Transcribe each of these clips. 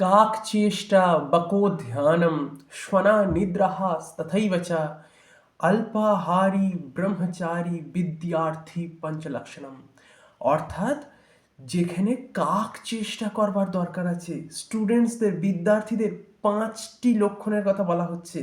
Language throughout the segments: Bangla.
काकचेष्टा बको ध्यानं श्वना निद्राः तथैव च अल्पाहारी ব্রহ্মচারী বিদ্যার্থী পঞ্চলক্ষণম অর্থাৎ যেখানে কাক চেষ্টা করবার দরকার আছে স্টুডেন্টসদের বিদ্যার্থীদের পাঁচটি লক্ষণের কথা বলা হচ্ছে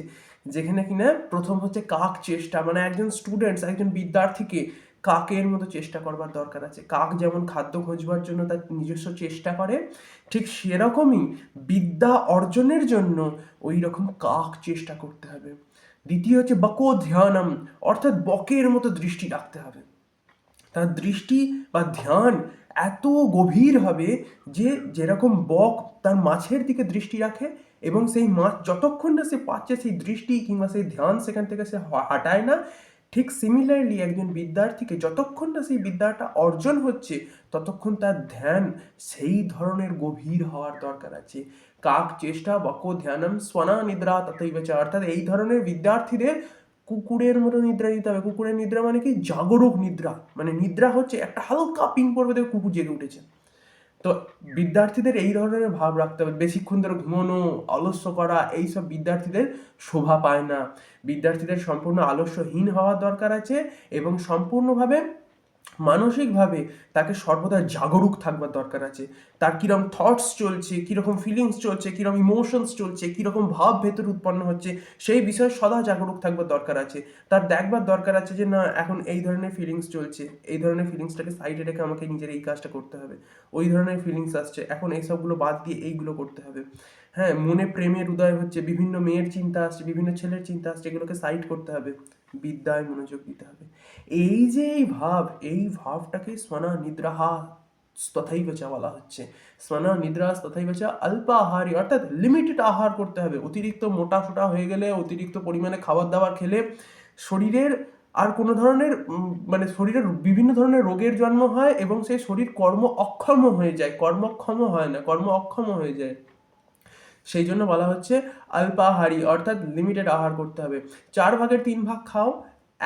যেখানে কিনা প্রথম হচ্ছে কাক চেষ্টা মানে একজন স্টুডেন্টস একজন বিদ্যার্থীকে কাকের মতো চেষ্টা করবার দরকার আছে। কাক যেমন খাদ্য খোঁজবার জন্য তার নিজস্ব চেষ্টা করে, ঠিক সেরকমই বিদ্যা অর্জনের জন্য ওই রকম কাক চেষ্টা করতে হবে। দ্বিতীয় হচ্ছে বকো ধ্যানম, অর্থাৎ বকের মতো দৃষ্টি রাখতে হবে। তার দৃষ্টি বা ধ্যান এত গভীর হবে যে যেরকম বক তার মাছের দিকে দৃষ্টি রাখে এবং সেই মাছ যতক্ষণ না সে পাচ্ছে সেই দৃষ্টি কিংবা সেই ধ্যান সেখান থেকে সে হাঁটায় না ঠিক সিমিলারলি একজন বিদ্যার্থীকে যতক্ষণ না সেই বিদ্যাটা অর্জন হচ্ছে, ততক্ষণ তার ধ্যান সেই ধরনের গভীর হওয়ার দরকার আছে। কাক চেষ্টা বক ধ্যানম স্বনা নিদ্রা তথৈব চ। অর্থাৎ এই ধরনের বিদ্যার্থীদের কুকুরের মতো নিদ্রা নিতে হবে। কুকুরের নিদ্রা মানে কি? জাগরুক নিদ্রা। মানে নিদ্রা হচ্ছে একটা হালকা পিং দেখে কুকুর জেগে উঠেছে। তো বিদ্যার্থীদের এই ধরনের ভাব রাখতে হবে। বেশিক্ষণ ধরে ঘুমানো অলস্য করা, এইসব বিদ্যার্থীদের শোভা পায় না। বিদ্যার্থীদের সম্পূর্ণ আলস্যহীন হওয়ার দরকার আছে এবং সম্পূর্ণভাবে মানসিকভাবে তাকে সর্বদা জাগরুক থাকবার দরকার আছে। তার কীরকম থটস চলছে, কীরকম ফিলিংস চলছে কীরকম ইমোশনস চলছে, কীরকম ভাব ভেতর উৎপন্ন হচ্ছে, সেই বিষয়ে সদা জাগরুক থাকবার দরকার আছে। তার দেখবার দরকার আছে যে, না, এখন এই ধরনের ফিলিংস চলছে, এই ধরনের ফিলিংসটাকে সাইডে রেখে আমাকে নিজের এই কাজটা করতে হবে। ওই ধরনের ফিলিংস আসছে, এখন এইসবগুলো বাদ দিয়ে এইগুলো করতে হবে। হ্যাঁ মনে প্রেমের উদয় হচ্ছে, বিভিন্ন মেয়ের চিন্তা আসছে, বিভিন্ন ছেলের চিন্তা আসছে, এগুলোকে সাইড করতে হবে। বিদ্যায় মনোযোগ দিতে হবে। এই যে এই ভাব, এই ভাবটাকে স্বনা নিদ্রাহা তথাইব চা বলা হচ্ছে। স্বনা নিদ্রা তথাইব চা অল্প আহারী অর্থাৎ লিমিটেড আহার করতে হবে। অতিরিক্ত মোটা সোটা হয়ে গেলে, অতিরিক্ত পরিমাণে খাবার দাবার খেলে শরীরের আর কোনো ধরনের মানে শরীরের বিভিন্ন ধরনের রোগের জন্ম হয় এবং সেই শরীর কর্ম অক্ষম হয়ে যায়। কর্মক্ষম হয় না কর্ম অক্ষম হয়ে যায়। সেই জন্য বলা হচ্ছে অল্পাহারি অর্থাৎ লিমিটেড আহার করতে হবে। চার ভাগের তিন ভাগ খাও,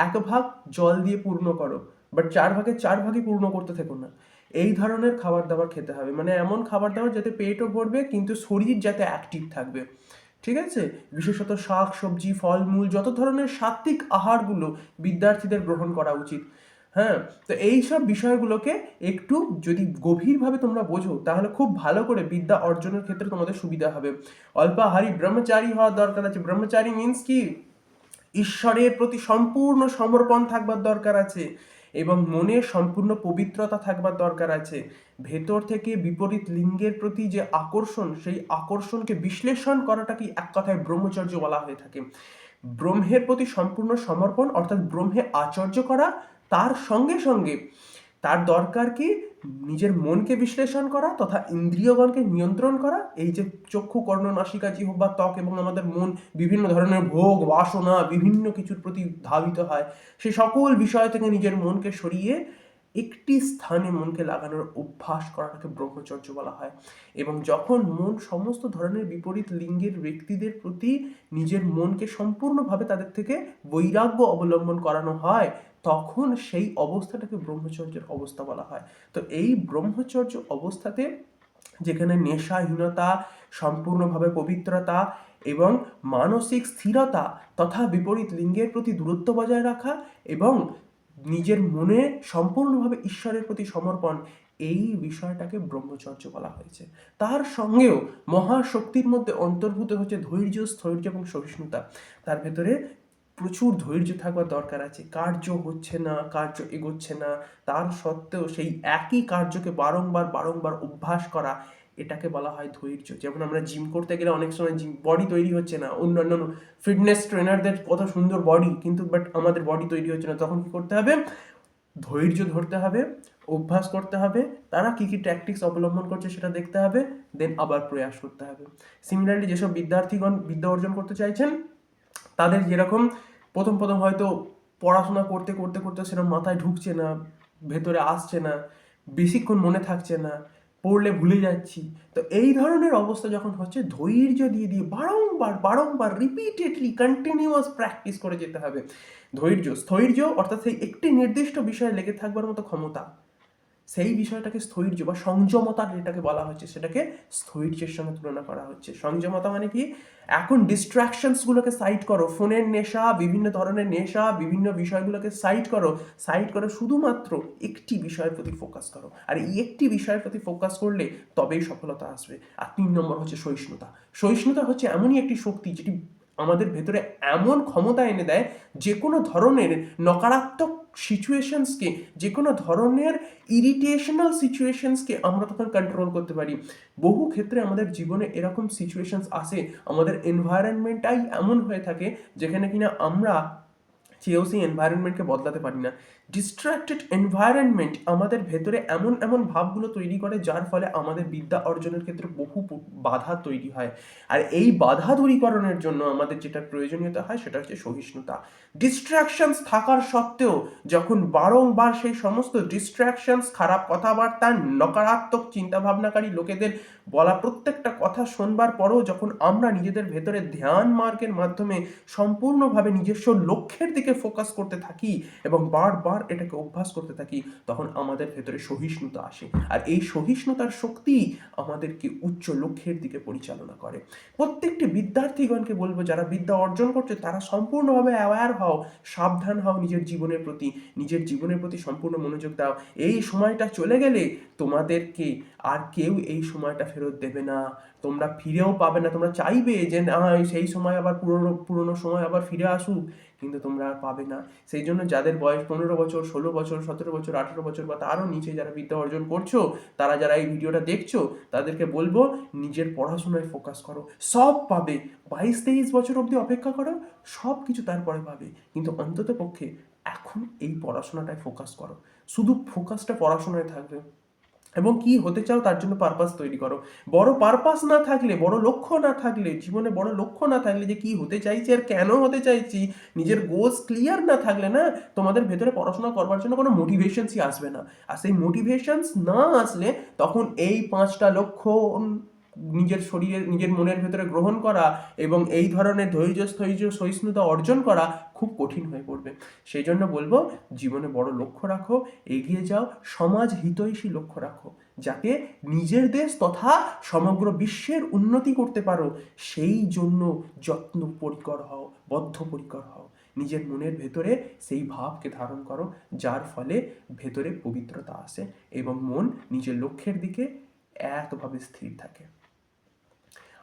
এক ভাগ জল দিয়ে পূর্ণ করো। বাট চার ভাগের চার ভাগই পূর্ণ করতে থেকো না। এই ধরনের খাবার দাবার খেতে হবে। মানে এমন খাবার দাবার যাতে পেটও ভরবে, কিন্তু শরীর যাতে অ্যাক্টিভ থাকবে। ঠিক আছে? বিশেষত শাক, সবজি, ফলমূল, যত ধরনের সাত্বিক আহারগুলো বিদ্যার্থীদের গ্রহণ করা উচিত। হ্যাঁ তো এই সব বিষয়গুলোকে একটু যদি গভীরভাবে তোমরা বোঝো, তাহলে খুব ভালো করে বিদ্যা অর্জনের ক্ষেত্রে তোমাদের সুবিধা হবে। অল্পাহারী ব্রহ্মচারী হওয়ার দরকার আছে। ব্রহ্মচারী মিন্স কি? ঈশ্বরের প্রতি সম্পূর্ণ সমর্পণ থাকবার দরকার আছে এবং মনে সম্পূর্ণ পবিত্রতা থাকবার দরকার আছে। ভেতর থেকে বিপরীত লিঙ্গের প্রতি যে আকর্ষণ, সেই আকর্ষণকে বিশ্লেষণ করাটাকে এক কথায় ব্রহ্মচর্য বলা হয়ে থাকে। ব্রহ্মের প্রতি সম্পূর্ণ সমর্পণ, অর্থাৎ ব্রহ্মে আচর্য করা তার সঙ্গে সঙ্গে তার দরকার কি নিজের মনকে বিশ্লেষণ করা তথা ইন্দ্রিয়গণকে নিয়ন্ত্রণ করা? এই যে চক্ষু, কর্ণ, নাসিকা জিহ্বা বা ত্বক এবং আমাদের মন বিভিন্ন ধরনের ভোগ, বাসনা, বিভিন্ন কিছুর প্রতি ধাবিত হয়, সে সকল বিষয় থেকে নিজের মনকে সরিয়ে একটি স্থানে মনকে লাগানোর অভ্যাস করাটাকে ব্রহ্মচর্য বলা হয়। এবং যখন মন সমস্ত ধরনের বিপরীত লিঙ্গের ব্যক্তিদের প্রতি নিজের মনকে সম্পূর্ণভাবে তাদের থেকে বৈরাগ্য অবলম্বন করানো হয় তখন সেই অবস্থাটাকে ব্রহ্মচর্যের অবস্থা বলা হয়। তো এই ব্রহ্মচর্য অবস্থাতে যেখানে নেশাহীনতা, সম্পূর্ণভাবে পবিত্রতা এবং মানসিক স্থিরতা তথা বিপরীত লিঙ্গের প্রতি দূরত্ব বজায় রাখা এবং নিজের মনে সম্পূর্ণভাবে ঈশ্বরের প্রতি সমর্পণ, এই বিষয়টাকে ব্রহ্মচর্য বলা হয়েছে। তার সঙ্গেও মহাশক্তির মধ্যে অন্তর্ভূত হচ্ছে ধৈর্য, স্থৈর্য এবং সহিষ্ণুতা। তার ভেতরে প্রচুর ধৈর্য থাকবার দরকার আছে। কার্য হচ্ছে না, কার্য এগোচ্ছে না, তার সত্ত্বেও সেই একই কার্যকে বারংবার বারংবার অভ্যাস করা, এটাকে বলা হয় ধৈর্য। যেমন আমরা জিম করতে গেলে অনেক সময় জিম বডি তৈরি হচ্ছে না, অন্যান্য ফিটনেস ট্রেনারদের কত সুন্দর বডি কিন্তু বাট আমাদের বডি তৈরি হচ্ছে না, তখন কি করতে হবে? ধৈর্য ধরতে হবে, অভ্যাস করতে হবে, তারা কী কী ট্যাকটিক্স অবলম্বন করছে সেটা দেখতে হবে দেন আবার প্রয়াস করতে হবে। সিমিলারলি যেসব বিদ্যার্থীগণ বিদ্যা অর্জন করতে চাইছেন, তাদের যেরকম প্রথম প্রথম হয়তো পড়াশোনা করতে করতে করতে সেরকম মাথায় ঢুকছে না, ভেতরে আসছে না, বেশিক্ষণ মনে থাকছে না, পড়লে ভুলে যাচ্ছি। তো এই ধরনের অবস্থা যখন হচ্ছে, ধৈর্য দিয়ে দিয়ে বারংবার বারংবার রিপিটেডলি কন্টিনিউয়াস প্র্যাকটিস করে যেতে হবে। ধৈর্য, স্থৈর্য অর্থাৎ সেই একটি নির্দিষ্ট বিষয়ে লেগে থাকবার মতো ক্ষমতা। সেই বিষয়টাকে স্থৈর্য বা সংযমতা যেটাকে বলা হচ্ছে, সেটাকে স্থৈর্যের সঙ্গে তুলনা করা হচ্ছে। সংযমতা মানে কি? এখন ডিস্ট্রাকশনসগুলোকে সাইড করো, ফোনের নেশা, বিভিন্ন ধরনের নেশা, বিভিন্ন বিষয়গুলোকে সাইড করো সাইড করে শুধুমাত্র একটি বিষয়ের প্রতি ফোকাস করো। আর এই একটি বিষয়ের প্রতি ফোকাস করলে তবেই সফলতা আসবে। আর তিন নম্বর হচ্ছে সহিষ্ণুতা। সহিষ্ণুতা হচ্ছে এমনই একটি শক্তি যেটি আমাদের ভেতরে এমন ক্ষমতা এনে দেয় যে কোনো ধরনের নকারাত্মক সিচুয়েশনসকে যে কোনো ধরনের ইরিটেশনাল সিচুয়েশনসকে আমরা তখন কন্ট্রোল করতে পারি। বহু ক্ষেত্রে আমাদের জীবনে এরকম সিচুয়েশনস আসে, আমাদের এনভায়রনমেন্টটাই এমন হয়ে থাকে যেখানে কিনা আমরা চেয়েও সেই এনভায়রনমেন্টকে বদলাতে পারি না। ডিস্ট্র্যাক্টেড এনভায়রনমেন্ট আমাদের ভেতরে এমন এমন ভাবগুলো তৈরি করে যার ফলে আমাদের বিদ্যা অর্জনের ক্ষেত্রে বহু বাধা তৈরি হয়। আর এই বাধা দূরীকরণের জন্য আমাদের যেটা প্রয়োজনীয়তা হয় সেটা হচ্ছে সহিষ্ণুতা। ডিস্ট্র্যাকশনস থাকার সত্ত্বেও যখন বারংবার সেই সমস্ত ডিস্ট্র্যাকশনস খারাপ কথাবার্তা, নকারাত্মক চিন্তাভাবনাকারী লোকেদের বলা প্রত্যেকটা কথা শোনবার পরেও যখন আমরা নিজেদের ভেতরে ধ্যান মার্গের মাধ্যমে সম্পূর্ণভাবে নিজস্ব লক্ষ্যের দিকে ফোকাস করতে থাকি এবং বারবার এটাকে অভ্যাস করতে থাকি, তখন আমাদের ভেতরে সহিষ্ণুতা আসে। আর এই সহিষ্ণুতার শক্তি আমাদেরকে উচ্চ লক্ষ্যের দিকে পরিচালনা করে। প্রত্যেকটি বিদ্যার্থীগণকে বলব, যারা বিদ্যা অর্জন করছে, তারা সম্পূর্ণভাবে অ্যাওয়্যার হও, সাবধান হও নিজের জীবনের প্রতি, নিজের জীবনের প্রতি সম্পূর্ণ মনোযোগ দাও। এই সময়টা চলে গেলে তোমাদেরকে আর কেউ এই সময়টা ফেরত দেবে না। তোমরা ফিরেও পাবে না। তোমরা চাইবে যে, না সেই সময় আবার পুরনো পুরনো সময় আবার ফিরে আসুক। কিন্তু তোমরা আর পাবে না। সেই জন্য যাদের বয়স পনেরো বছর, ষোলো বছর, সতেরো বছর, আঠেরো বছর বা তারও নিচে যারা বিদ্যা অর্জন করছ, তারা যারা এই ভিডিওটা দেখছ, তাদেরকে বলব, নিজের পড়াশোনায় ফোকাস করো। সব পাবে। বাইশ, তেইশ বছর অবধি অপেক্ষা করো সব কিছু তারপরে পাবে। কিন্তু অন্তত পক্ষে এখন এই পড়াশোনাটায় ফোকাস করো। শুধু ফোকাসটা পড়াশোনায় থাকবে। এবং কি হতে চাও তার জন্য পারপাস তৈরি করো। বড় পারপাস না থাকলে, বড় লক্ষ্য না থাকলে, জীবনে বড় লক্ষ্য না থাকলে যে কি হতে চাইছি আর কেন হতে চাইছি, নিজের গোলস ক্লিয়ার না থাকলে না তোমাদের ভেতরে পড়াশোনা করবার জন্য কোনো মোটিভেশনসই আসবে না। আর সেই মোটিভেশনস না আসলে তখন এই পাঁচটা লক্ষ্য নিজের শরীরের, নিজের মনের ভেতরে গ্রহণ করা এবং এই ধরনের ধৈর্য স্থৈর্য সহিষ্ণুতা অর্জন করা খুব কঠিন হয়ে পড়বে। সেই জন্য বলব, জীবনে বড় লক্ষ্য রাখো, এগিয়ে যাও, সমাজ হিতৈষী লক্ষ্য রাখো, যাতে নিজের দেশ তথা সমগ্র বিশ্বের উন্নতি করতে পারো। সেই জন্য যত্ন পরিকর হও বদ্ধপরিকর হও। নিজের মনের ভেতরে সেই ভাবকে ধারণ করো, যার ফলে ভেতরে পবিত্রতা আসে এবং মন নিজের লক্ষ্যের দিকে একভাবে স্থির থাকে।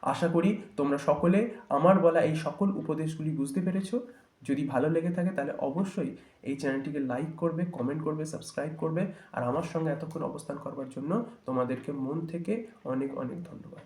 আশা করি তোমরা সকলে আমার বলা এই সকল উপদেশগুলি বুঝতে পেরেছ। যদি ভালো লেগে থাকে তাহলে অবশ্যই এই চ্যানেলটিকে লাইক করবে কমেন্ট করবে সাবস্ক্রাইব করবে। আর আমার সঙ্গে এতক্ষণ অবস্থান করবার জন্য তোমাদেরকে মন থেকে অনেক অনেক ধন্যবাদ।